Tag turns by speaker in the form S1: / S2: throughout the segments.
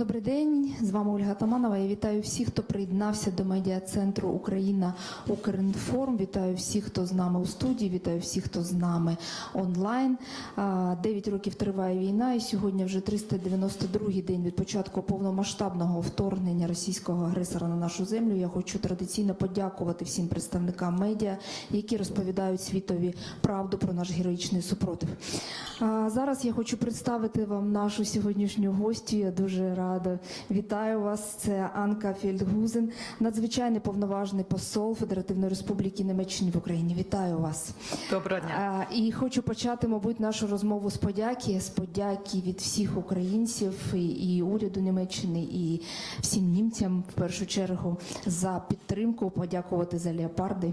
S1: Добрий день, з вами Ольга Таманова. Я вітаю всіх, хто приєднався до медіа-центру Україна Укрінформ. Вітаю всіх, хто з нами у студії. Вітаю всіх, хто з нами онлайн. Дев'ять років триває війна, і сьогодні вже 392-й день від початку повномасштабного вторгнення російського агресора на нашу землю. Я хочу традиційно подякувати всім представникам медіа, які розповідають світові правду про наш героїчний супротив. Зараз я хочу представити вам нашу сьогоднішню гостю. Я дуже рада. Вітаю вас. Це Анка Фельдгузен, надзвичайний повноважний посол Федеративної Республіки Німеччини в Україні. Вітаю вас.
S2: Доброго дня.
S1: І хочу почати, мабуть, нашу розмову з подяки, з подяки від всіх українців і, і уряду Німеччини, і всім німцям в першу чергу за підтримку. Подякувати за леопарди.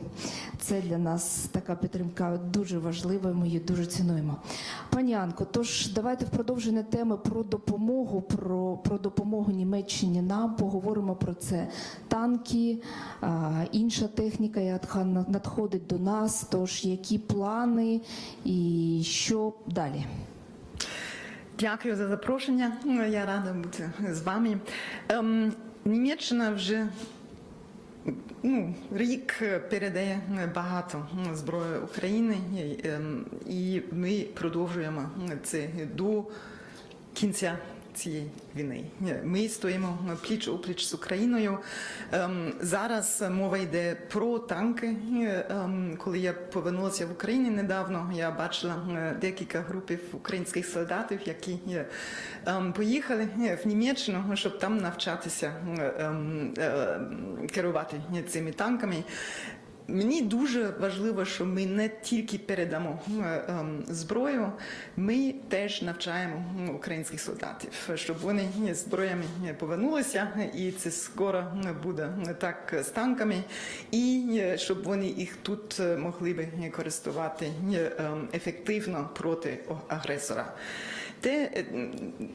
S1: Це для нас така підтримка дуже важлива. Ми її дуже цінуємо. Пані Анко, тож давайте в продовження теми про допомогу, про, про допомогу Німеччині нам поговоримо про це. Танки, інша техніка, яка надходить до нас. Тож які плани і що далі?
S2: Дякую за запрошення. Я рада бути з вами. Ем, Німеччина вже ну, рік передає багато зброї України, ем, і ми продовжуємо це до кінця. Цієї війни ми стоїмо пліч опліч з Україною. Ем, зараз мова йде про танки. Ем, коли я повернулася в Україну недавно, я бачила е, декілька групів українських солдатів, які ем, поїхали в Німеччину, щоб там навчатися е, керувати цими танками. Мені дуже важливо, що ми не тільки передамо е, ем, зброю, ми теж навчаємо українських солдатів, щоб вони з зброями повернулися, і це скоро буде так з танками, і е, щоб вони їх тут е, могли би користувати ем, ефективно проти агресора. Те е,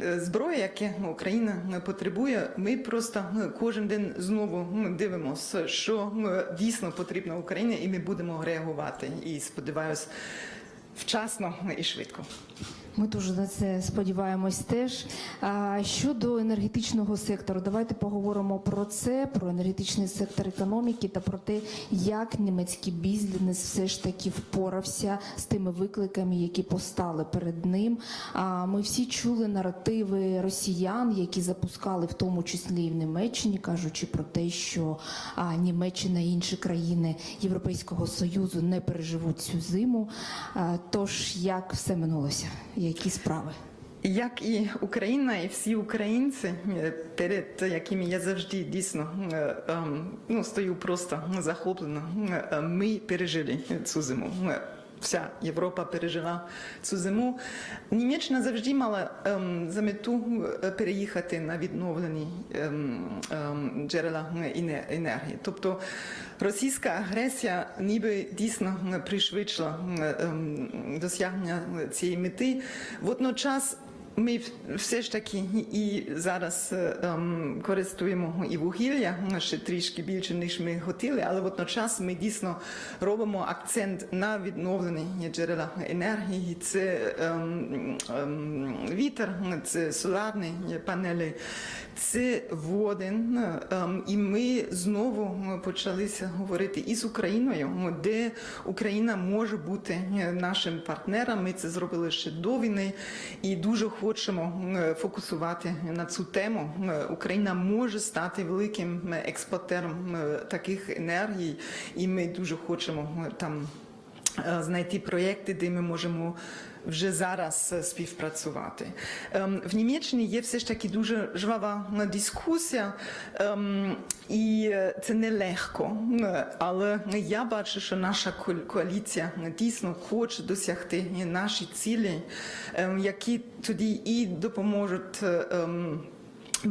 S2: е, зброя, яке Україна потребує, ми просто ну, кожен день знову дивимося, що дійсно потрібно Україні, і ми будемо реагувати. І сподіваюся, вчасно і швидко.
S1: Ми дуже на це сподіваємось теж. Щодо енергетичного сектору, давайте поговоримо про це, про енергетичний сектор економіки та про те, як німецький бізнес все ж таки впорався з тими викликами, які постали перед ним. Ми всі чули наративи росіян, які запускали в тому числі і в Німеччині, кажучи про те, що Німеччина і інші країни Європейського союзу не переживуть цю зиму. Тож як все минулося? Які справи?
S2: Як і Україна, і всі українці, е, перед якими я завжди дійсно е, ем, ну, стою просто захоплено, е, ми пережили цю зиму. Вся Європа пережила цю зиму. Німеччина завжди мала ем, за мету переїхати на відновлені ем, ем, джерела енергії. Тобто російська агресія ніби дійсно пришвидшила ем, досягнення цієї мети. Водночас ми все ж таки і зараз ем, користуємо і вугілля ще трішки більше ніж ми хотіли, але водночас ми дійсно робимо акцент на відновлені джерела енергії. Це ем, ем, вітер, це соларні панелі, це воден. Ем, і ми знову почалися говорити із Україною, де Україна може бути нашим партнером. Ми це зробили ще до війни і дуже хочемо е, фокусувати на цю тему. Е, Україна може стати великим експортером е, таких енергій, і ми дуже хочемо там знайти проєкти, де ми можемо. Вже зараз співпрацювати Ем, в Німеччині є все ж таки дуже жвава дискусія, ем, і це не легко. Але я бачу, що наша коаліція дійсно хоче досягти наші цілі, ем, які тоді і допоможуть.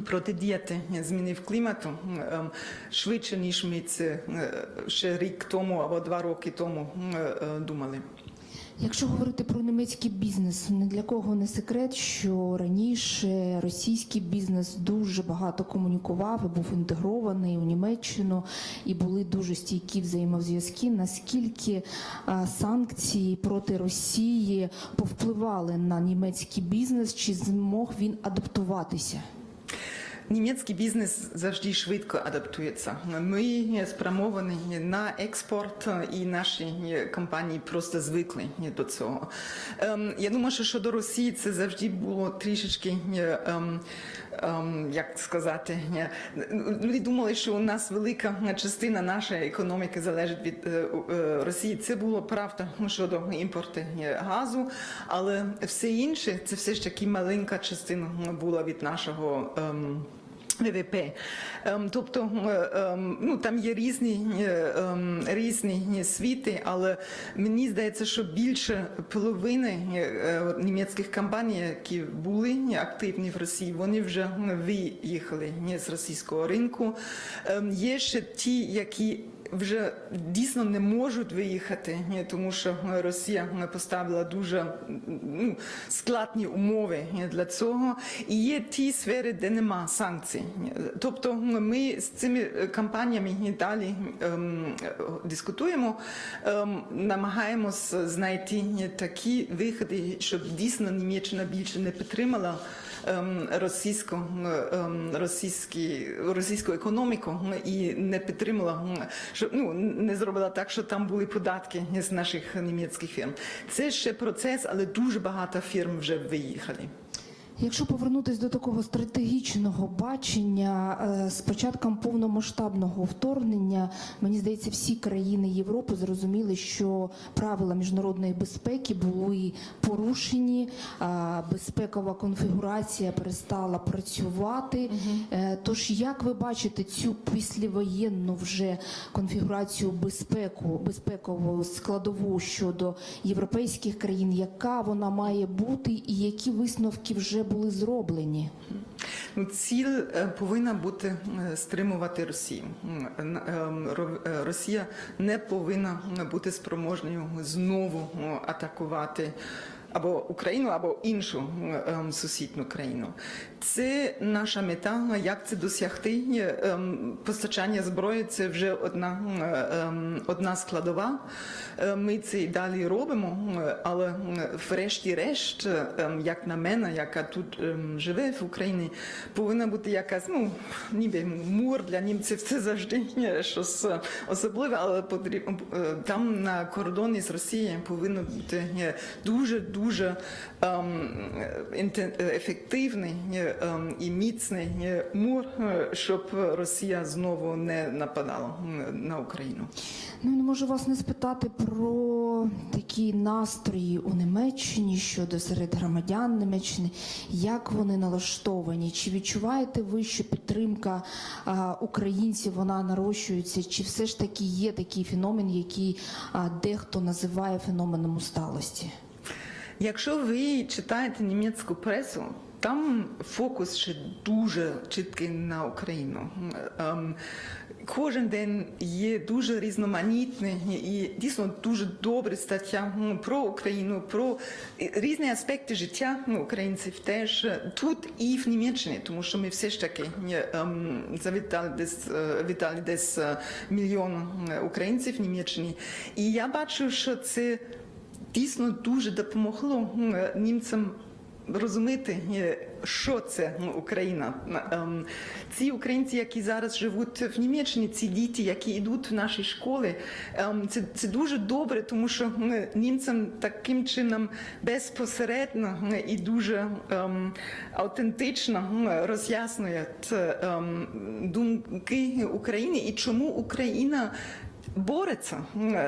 S2: Протидіяти зміни в клімату швидше ніж ми це е, ще рік тому або два роки тому е, е, думали.
S1: Якщо говорити про німецький бізнес, не для кого не секрет, що раніше російський бізнес дуже багато комунікував і був інтегрований у Німеччину, і були дуже стійкі взаємозв'язки. Наскільки санкції проти Росії повпливали на німецький бізнес, чи змог він адаптуватися?
S2: Німецький бізнес завжди швидко адаптується. Ми спрямовані на експорт, і наші компанії просто звикли до цього. Ем, Я думаю, що щодо Росії це завжди було трішечки. ем, ем, Як сказати, люди думали, що у нас велика частина нашої економіки залежить від е, е, Росії. Це було правда щодо імпорту газу, але все інше це все ж таки маленька частина була від нашого. ВВП. Ем, Тобто ем, ну, там є різні, е, ем, різні світи, але мені здається, що більше половини е, німецьких компаній, які були активні в Росії, вони вже виїхали з російського ринку. Є ще ті, які вже дійсно не можуть виїхати, тому що Росія поставила дуже ну, складні умови для цього. І є ті сфери, де нема санкцій. Тобто ми з цими компаніями і далі ем, дискутуємо, ем, намагаємось знайти такі виходи, щоб дійсно Німеччина більше не підтримала ем, російську, ем, російські, російську економіку і не підтримала, м, що ну не зробила так, що там були податки з наших німецьких фірм. Це ще процес, але дуже багато фірм вже виїхали.
S1: Якщо повернутися до такого стратегічного бачення е, з початком повномасштабного вторгнення, мені здається, всі країни Європи зрозуміли, що правила міжнародної безпеки були порушені, безпекова конфігурація перестала працювати. Е, Тож, як ви бачите цю післявоєнну вже конфігурацію безпеку, безпекову складову щодо європейських країн, яка вона має бути, і які висновки вже були зроблені?
S2: Ну, ціль е, повинна бути е, стримувати Росію. Ем, е, Росія не повинна бути спроможною знову атакувати. Або Україну, або іншу ем, сусідню країну. Це наша мета. Як це досягти? Ем, постачання зброї це вже одна, ем, одна складова. Е, Ми це і далі робимо, е, але врешті-решт, ем, як на мене, яка тут живе в Україні, повинна бути якась, ну, ніби мур для німців це завжди щось особливе, але потрібно е, там на кордоні з Росією повинно бути е, дуже дуже е, ефективний е, ем, і міцний е, мур, е, щоб Росія знову не нападала на Україну.
S1: Ну не можу вас не спитати про такі настрої у Німеччині щодо серед громадян Німеччини. Як вони налаштовані? Чи відчуваєте ви, що підтримка а, українців вона нарощується? Чи все ж таки є такий феномен, який а, дехто називає феноменом усталості?
S2: Якщо ви читаєте німецьку пресу, там фокус ще дуже чіткий на Україну. Ем, Кожен день є дуже різноманітні і дійсно дуже добрі стаття про Україну, про різні аспекти життя українців теж тут і в Німеччині, тому що ми все ж таки ем, завітали десь е, вітали десь е, мільйон українців в Німеччині. І я бачу, що це дійсно дуже допомогло німцям розуміти, е, що це Україна. Ем, Ці українці, які зараз живуть в Німеччині, ці діти, які йдуть в наші школи, ем, це, це дуже добре, тому що німцям таким чином безпосередньо і дуже ем, автентично роз'яснюють ем, думки України і чому Україна бореться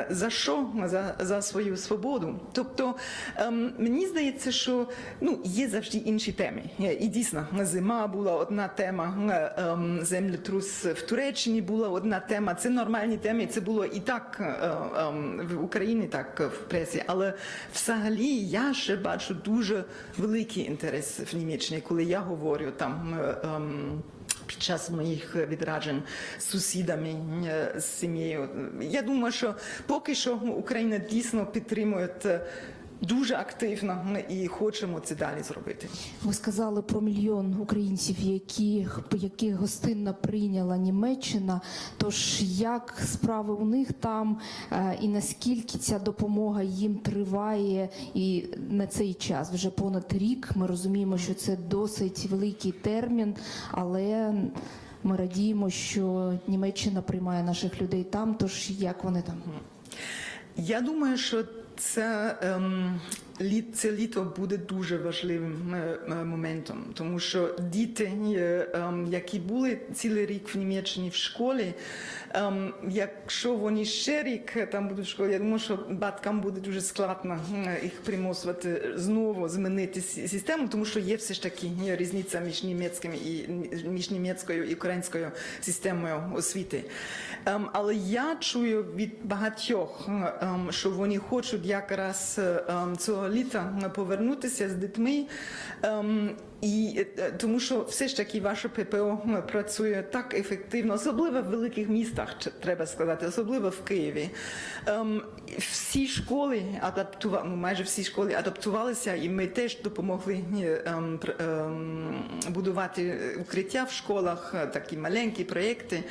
S2: за що? За, за свою свободу. Тобто ем, мені здається, що ну, є завжди інші теми. Е, І дійсно, зима була одна тема, ем, землетрус в Туреччині була одна тема. Це нормальні теми. Це було і так е, ем, в Україні, так в пресі. Але взагалі я ще бачу дуже великий інтерес в Німеччині, коли я говорю там. е, ем, під час моїх відраджень з сусідами, е, з сім'єю. Я думаю, що поки що Україна дійсно підтримує е, дуже активно і хочемо це далі зробити.
S1: Ви сказали про мільйон українців, яких, яких гостинно прийняла Німеччина. Тож як справи у них там, е, і наскільки ця допомога їм триває і на цей час? Вже понад рік ми розуміємо, що це досить великий термін, але ми радіємо, що Німеччина приймає наших людей там. Тож як вони там?
S2: Я думаю, що це, ем, це літо буде дуже важливим е, е, моментом, тому що діти, е, ем, які були цілий рік в Німеччині в школі, ем, якщо вони ще рік там будуть в школі, я думаю, що батькам буде дуже складно їх примусувати знову змінити систему, тому що є все ж таки різниця між німецькими і між німецькою і українською системою освіти. Ем, але я чую від багатьох, що вони хочуть якраз цього літа повернутися з дітьми. Ем, і е, тому що все ж таки ваше ППО працює так ефективно, особливо в великих містах, треба сказати, особливо в Києві. Ем, всі школи адаптували, ну майже всі школи адаптувалися, і ми теж допомогли е, ем, ем, будувати укриття в школах, е, такі маленькі проєкти.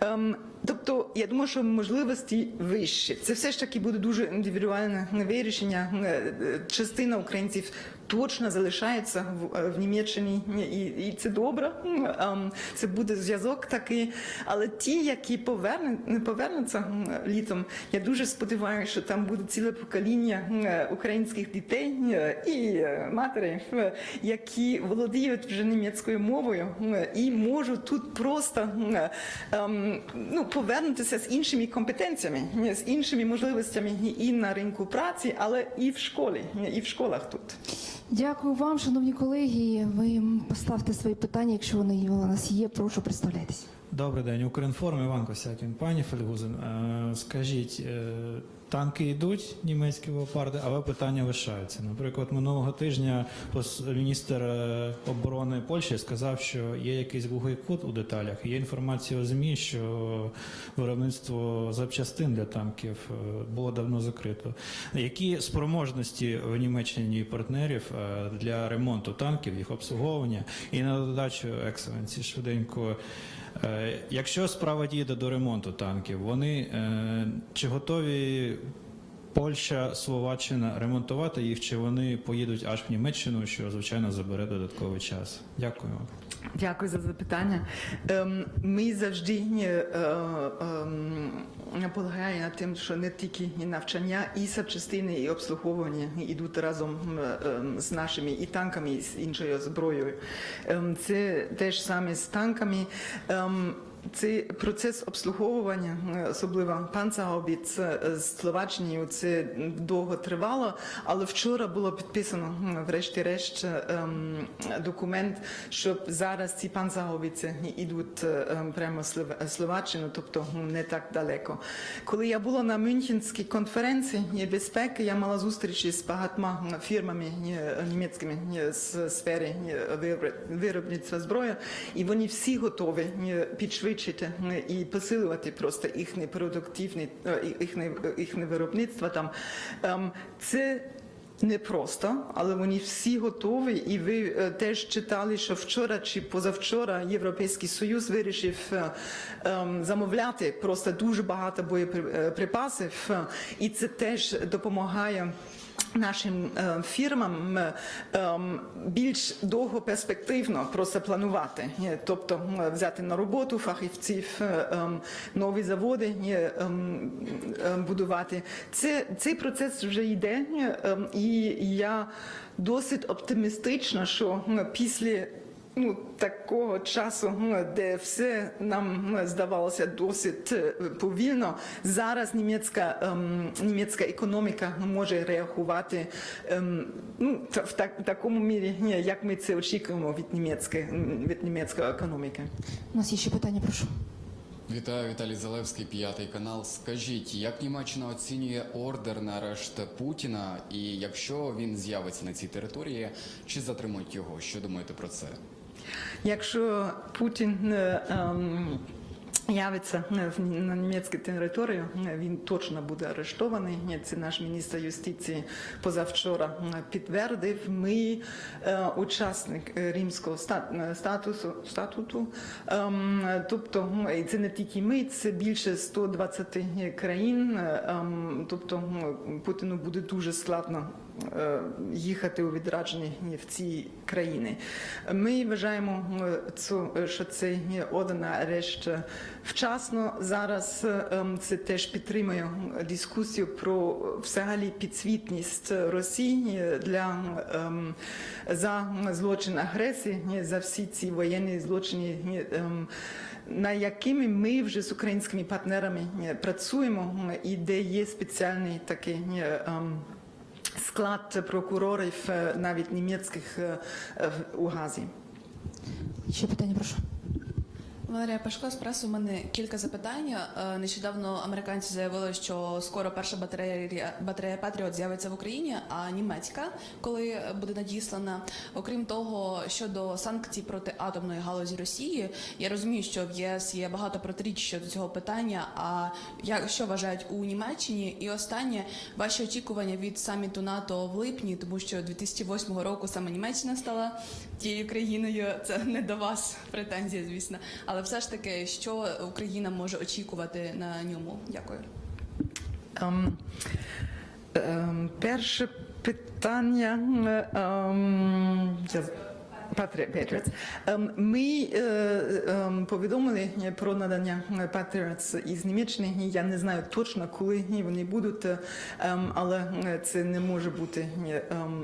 S2: Ем, Тобто, я думаю, що можливості вищі. Це все ж таки буде дуже індивідуальне вирішення. Е, е, Частина українців точно залишається в, е, в Німеччині, і, і це добре. Ем, Це буде зв'язок такий. Але ті, які поверне, не повернуться літом, я дуже сподіваюся, що там буде ціле покоління е, українських дітей е, і матерів, е, які володіють вже німецькою мовою і можуть тут просто ем, ну, повернутися з іншими компетенціями, з іншими можливостями і на ринку праці, але і в школі, і в школах тут.
S1: Дякую вам, шановні колеги. Ви поставте свої питання, якщо вони у нас є. Прошу представляйтесь.
S3: Добрий день, Укрінформ, Іван Косякін. Пані Фельгузен, е, скажіть, е, танки йдуть, німецькі леопарди, але питання лишаються. Наприклад, минулого тижня міністр е, оборони Польщі сказав, що є якийсь глухий кут у деталях. Є інформація у ЗМІ, що виробництво запчастин для танків е, було давно закрито. Які спроможності в Німеччині партнерів е, для ремонту танків, їх обслуговування і на додачу екселенції швиденько. Якщо справа дійде до ремонту танків, вони чи готові Польща, Словаччина ремонтувати їх, чи вони поїдуть аж в Німеччину, що звичайно забере додатковий час? Дякую.
S2: Дякую за запитання. Ем, Ми завжди е, е, ем, наполягаємо на тим, що не тільки і навчання, і запчастини, і обслуговування йдуть разом ем, з нашими і танками, і з іншою зброєю. Це теж саме з танками. Цей процес обслуговування, е, особливо панцергаубіц е, з Словаччиною, це довго тривало, але вчора було підписано врешті-решт ем, документ, що зараз ці панцергаубіці йдуть е, ем, прямо в Словаччину, тобто не так далеко. Коли я була на Мюнхенській конференції безпеки, я мала зустрічі з багатьма фірмами е, німецькими е, з сфери е, виробництва- зброї, і вони всі готові е, підшвидшити е, і посилювати просто їхнє продуктивне е, їхнє, їхнє виробництво там. Ем, Це Непросто, але вони всі готові. І ви е, теж читали, що вчора чи позавчора Європейський Союз вирішив е, ем, замовляти просто дуже багато боєприпасів, е, і це теж допомагає. Нашим е, фірмам е, ем, більш довгоперспективно просто планувати, Е, тобто взяти на роботу фахівців, е, ем, нові заводи ем, ем, будувати. Це цей процес вже йде, ем, і я досить оптимістична, що після ну, такого часу, де все нам здавалося досить е, повільно. Зараз німецька, ем, німецька економіка може реагувати ем, ну, та- в так, в такому мірі, як ми це очікуємо від німецької, від німецької економіки.
S1: У нас є ще питання, прошу.
S4: Вітаю, Віталій Залевський, п'ятий канал. Скажіть, як Німеччина оцінює ордер на арешт Путіна, і якщо він з'явиться на цій території, чи затримують його? Що думаєте про це?
S2: Якщо Путін ем, Явиться на німецьку територію, він точно буде арештований. Це наш міністр юстиції позавчора е, підтвердив. Ми е, учасник римського е, статусу статуту. Ем, Тобто, це не тільки ми, це більше 120 країн. ем, Тобто Путіну буде дуже складно їхати у відраджені в ці країни. Ми вважаємо, е, цю- що цей орден на арешт вчасно. Зараз е, ем, це теж підтримує дискусію про взагалі підсвітність Росії для ем, за злочин агресії, за всі ці воєнні злочини. ем, на якими ми вже з українськими партнерами е, працюємо, і де є спеціальний такий е, склад прокурорів, е, навіть німецьких е, у Газі.
S1: Ще питання, прошу.
S5: Валерія Пашко з преси. У мене кілька запитань. Е, Нещодавно американці заявили, що скоро перша батарея батарея Патріот з'явиться в Україні, а німецька, коли буде надіслана. Окрім того, щодо санкцій проти атомної галузі Росії, я розумію, що в ЄС є багато протиріч щодо цього питання. А як що вважають у Німеччині? І останнє ваші очікування від саміту НАТО в липні, тому що 2008 року саме Німеччина стала тією країною. Це не до вас претензія, звісно. Але все ж таки, що Україна може очікувати на ньому? Дякую.
S2: Um, um, перше питання. Um, я Patriots. Ем, Ми е, ем, повідомили про надання Patriots із Німеччини. Я не знаю точно, коли вони будуть, ем, але це не може бути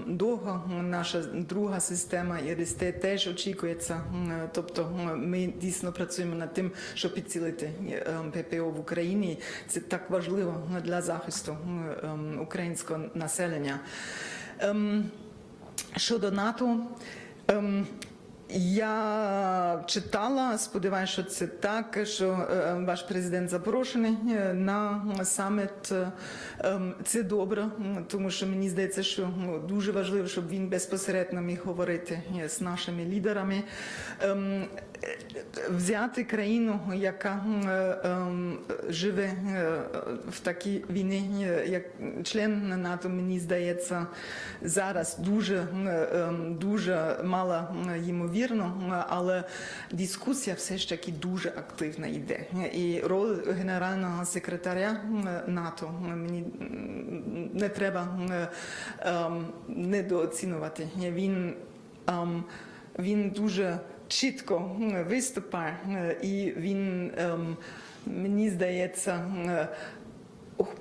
S2: довго. Наша друга система ІРСТ теж очікується. Тобто ми дійсно працюємо над тим, щоб підцілити ППО в Україні. Це так важливо для захисту українського населення. Щодо НАТО, ем, я читала, сподіваюся, що це так, що е, ваш президент запрошений е, на саміт. Ем, Це добре, тому що мені здається, що дуже важливо, щоб він безпосередньо міг говорити е, з нашими лідерами. Взяти країну, яка е, ем, живе е, в такій війні, е, як член НАТО, мені здається, зараз дуже, ем, дуже мало ймовірно, але дискусія все ж таки дуже активна йде. І роль генерального секретаря НАТО мені не треба ем, недооцінювати. Він він дуже чітко виступає, і він, ем, мені здається,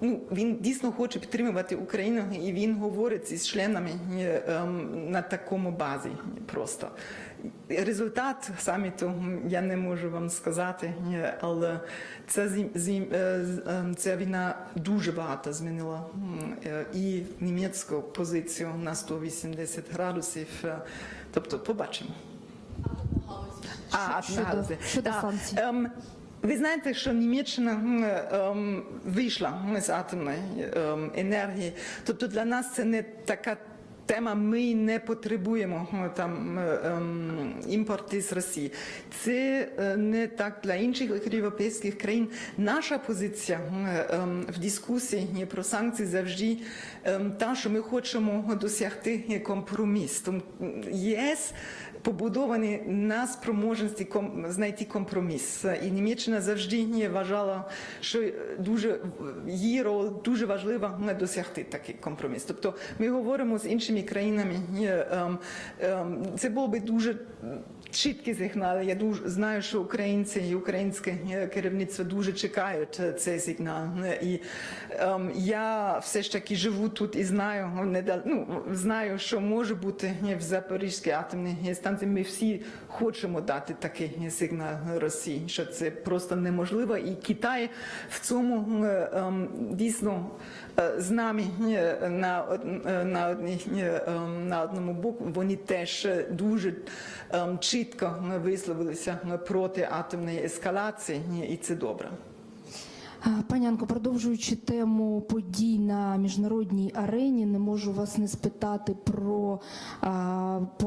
S2: ну, він дійсно хоче підтримувати Україну, і він говорить із членами ем, на такому базі просто. Результат саміту я не можу вам сказати, але ця, е, ем, ця війна дуже багато змінила е, і німецьку позицію на 180 градусів. е, Тобто побачимо. А,
S1: Щодо- щодо
S2: Да.
S1: санкцій.
S2: Ем, ви знаєте, що Німеччина ем, вийшла з атомної ем, енергії. Тобто для нас це не така тема. Ми не потребуємо там ем, імпорт із Росії. Це е, не так для інших європейських країн. Наша позиція ем, в дискусії про санкції завжди ем, та, що ми хочемо досягти компроміс. ЄС побудовані на спроможності знайти компроміс. І Німеччина завжди вважала, що дуже її роль дуже важлива досягти такий компроміс. Тобто ми говоримо з іншими країнами. е, ем, ем, Це було би дуже чіткі сигнали. Я дуже знаю, що українці і українське е, керівництво дуже чекають е, цей сигнал. Е, І ем, я все ж таки живу тут і знаю, неда- ну, знаю, що може бути в Запорізькій атомній станції. Ми всі хочемо дати такий сигнал Росії, що це просто неможливо. І Китай в цьому ем, дійсно з нами на, на, ем, на одному боку. Вони теж дуже ем, чітко висловилися проти атомної ескалації, і це добре.
S1: Анко, продовжуючи тему подій на міжнародній арені, не можу вас не спитати про,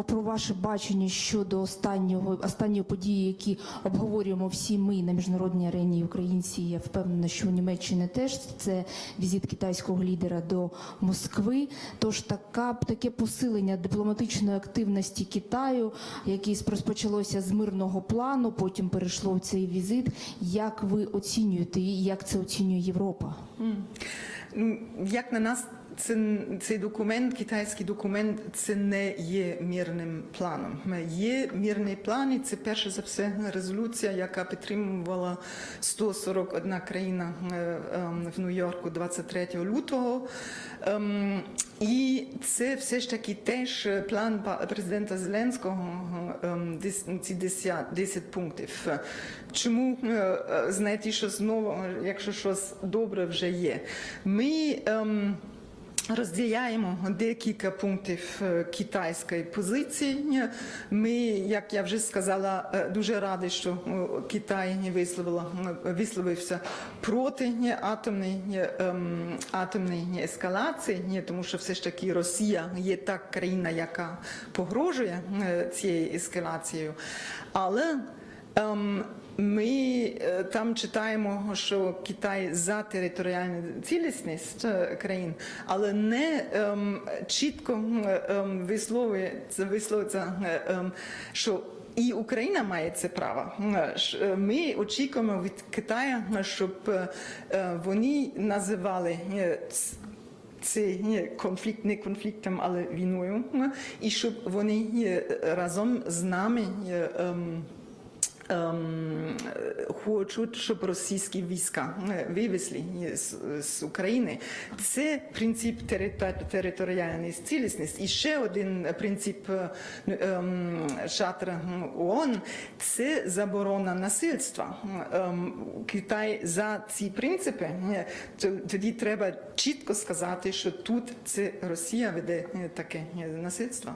S1: про, ваше бачення щодо останнього останньої події, які обговорюємо всі ми на міжнародній арені українці. Я впевнена, що у Німеччині теж це візит китайського лідера до Москви. Тож така таке посилення дипломатичної активності Китаю, яке розпочалося з мирного плану, потім перейшло в цей візит. Як ви оцінюєте як це оцінює Європа?
S2: Ну, як на нас, це, цей документ, китайський документ, це не є мирним планом. Є мирний план, і це перше за все резолюція, яка підтримувала 141 країна ем, в Нью-Йорку 23 лютого. І це все ж таки теж план па- президента Зеленського, ем, ці 10, 10 пунктів. Чому знайти щось нового, якщо щось добре вже є? Ми ем, Розділяємо декілька пунктів е, китайської позиції. Ми, як я вже сказала, е, дуже раді, що е, Китай висловився проти атомної, ем, атомної ескалації, тому що все ж таки Росія є та країна, яка погрожує цією ескалацією. Але Ем, Ми е, там читаємо, що Китай за територіальну цілісність е, країн, але не ем, чітко е, ем, висловлюється, висловиться, ем, що і Україна має це право. Ми очікуємо від Китаю, щоб вони називали цей конфлікт не конфліктом, але війною, і щоб вони разом з нами. ем, ем, хочуть, щоб російські війська е, вивезли з, з України. Це принцип територ- територіальної цілісності. І ще один принцип е, ем, шатра ООН – це заборона насильства. Ем, Китай за ці принципи, е, тоді треба чітко сказати, що тут це Росія веде таке насильство.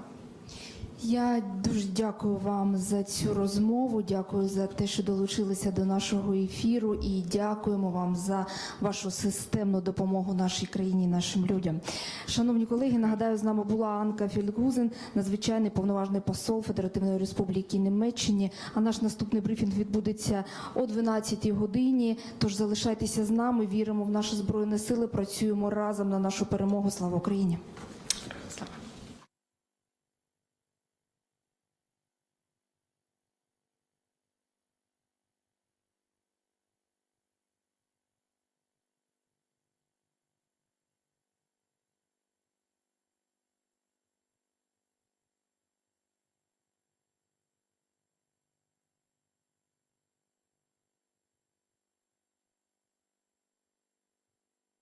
S1: Я дуже дякую вам за цю розмову. Дякую за те, що долучилися до нашого ефіру, і дякуємо вам за вашу системну допомогу нашій країні, нашим людям. Шановні колеги, нагадаю, з нами була Анка Фільгузен, надзвичайний повноважний посол Федеративної Республіки Німеччині. А наш наступний брифінг відбудеться о 12 годині. Тож залишайтеся з нами. Віримо в наші збройні сили. Працюємо разом на нашу перемогу. Слава Україні!